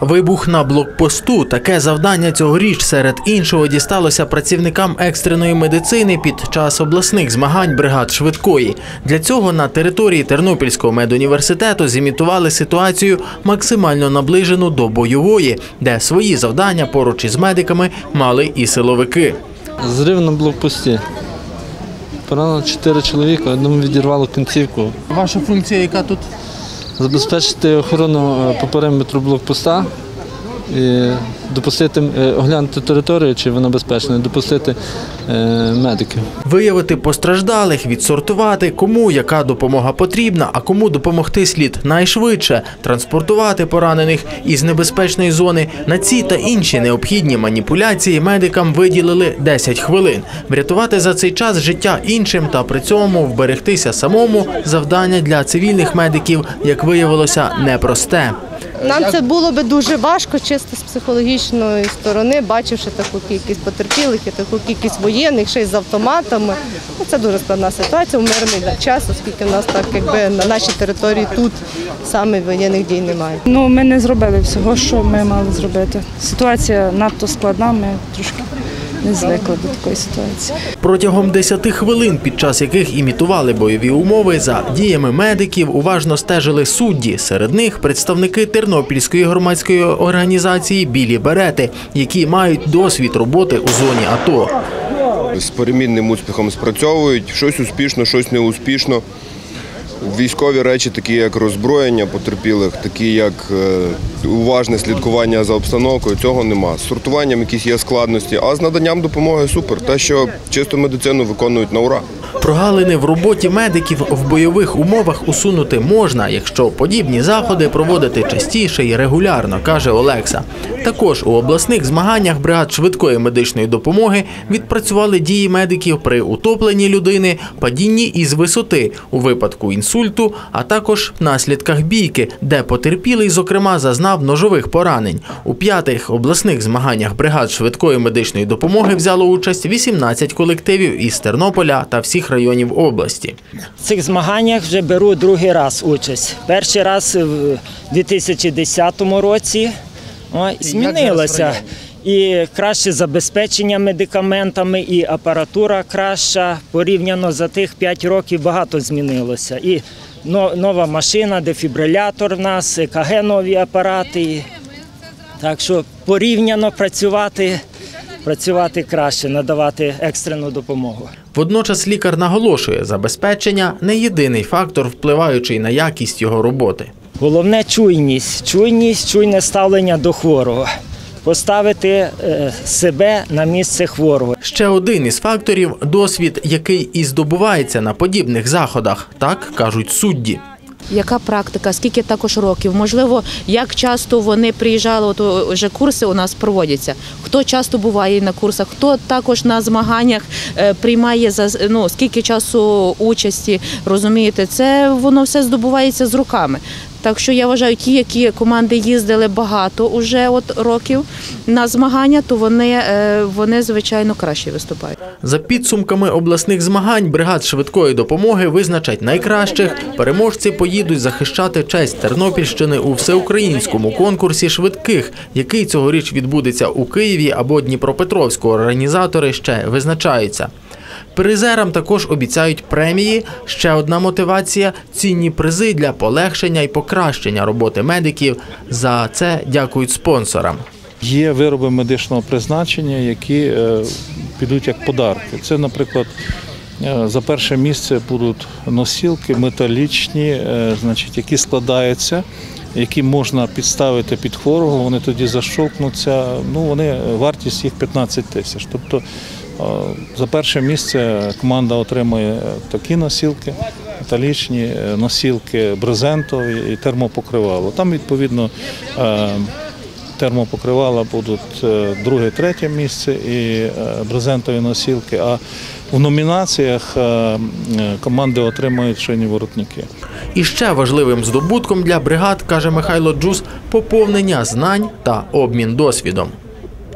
Вибух на блокпосту. Таке завдання цьогоріч серед іншого дісталося працівникам екстреної медицини під час обласних змагань бригад швидкої. Для цього на території Тернопільського медуніверситету зімітували ситуацію максимально наближену до бойової, де свої завдання поруч із медиками мали і силовики. Зрив на блокпості. Поранено чотири чоловіка, одному відірвало кінцівку. Ваша функція, яка тут? Забезпечити охорону е, по периметру блокпоста допустити, е, оглянути територію, чи вона безпечна, допустити е, медиків. Виявити постраждалих, відсортувати, кому яка допомога потрібна, а кому допомогти слід найшвидше, транспортувати поранених із небезпечної зони. На ці та інші необхідні маніпуляції медикам виділили 10 хвилин. Врятувати за цей час життя іншим та при цьому вберегтися самому завдання для цивільних медиків, як виявилося, непросте. Нам це було би дуже важко, чисто з психологічної сторони, бачивши таку кількість потерпілих і таку кількість воєнних, ще й з автоматами. Ну, Це дуже складна ситуація мирний час, оскільки в нас так, якби на нашій території тут саме воєнних дій немає. Ну, ми не зробили всього, що ми мали зробити. Ситуація надто складна, ми трошки не звикли до такої ситуації. Протягом 10 хвилин, під час яких імітували бойові умови, за діями медиків уважно стежили судді. Серед них представники Тернопільської громадської організації Білі Берети, які мають досвід роботи у зоні АТО. з перемінним успіхом спрацьовують, щось успішно, щось не успішно. Військові речі, такі як роззброєння потерпілих, такі як е, уважне слідкування за обстановкою, цього нема. З сортуванням якісь є складності, а з наданням допомоги супер. Те, що чисту медицину виконують на ура. Прогалини в роботі медиків в бойових умовах усунути можна, якщо подібні заходи проводити частіше і регулярно, каже Олекса. Також у обласних змаганнях бригад швидкої медичної допомоги відпрацювали дії медиків при утопленні людини, падінні із висоти у випадку інсульту, а також наслідках бійки, де потерпілий, зокрема, зазнав ножових поранень. У п'ятих обласних змаганнях бригад швидкої медичної допомоги взяло участь 18 колективів із Тернополя та всіх районів області. В цих змаганнях вже беру другий раз участь. Перший раз в 2010 році Ой, змінилося. І краще забезпечення медикаментами, і апаратура краща. Порівняно за тих 5 років багато змінилося. І но- нова машина, дефібрилятор в нас, ЕКГ нові апарати. Так що порівняно працювати, працювати краще, надавати екстрену допомогу. Водночас лікар наголошує, забезпечення не єдиний фактор, впливаючий на якість його роботи. Головне чуйність, чуйність, чуйне ставлення до хворого. Поставити е, себе на місце хворого. Ще один із факторів досвід, який і здобувається на подібних заходах, так кажуть судді. Яка практика, скільки також років? Можливо, як часто вони приїжджали, от вже курси у нас проводяться. Хто часто буває на курсах, хто також на змаганнях е, приймає за ну, скільки часу участі, розумієте, це воно все здобувається з руками. Так що я вважаю, ті, які команди їздили багато уже от років на змагання, то вони, е, вони звичайно краще виступають. За підсумками обласних змагань бригад швидкої допомоги визначать найкращих. Переможці поїдуть захищати честь Тернопільщини у всеукраїнському конкурсі швидких, який цьогоріч відбудеться у Києві або Дніпропетровську. Організатори ще визначаються. Призерам також обіцяють премії. Ще одна мотивація цінні призи для полегшення і покращення роботи медиків. За це дякують спонсорам. Є вироби медичного призначення, які е, підуть як подарки. Це, наприклад, е, за перше місце будуть носілки металічні, е, значить, які складаються, які можна підставити під хворого, вони тоді защолкнуться. Ну, вони, вартість їх 15 тисяч. Тобто за перше місце команда отримує е, такі носілки, металічні е, носілки, брезентові і термопокривало. Там, відповідно, е, термопокривала будуть е, друге, третє місце і е, брезентові носілки. А в номінаціях е, е, команди отримують шині воротники. І ще важливим здобутком для бригад, каже Михайло Джус, поповнення знань та обмін досвідом.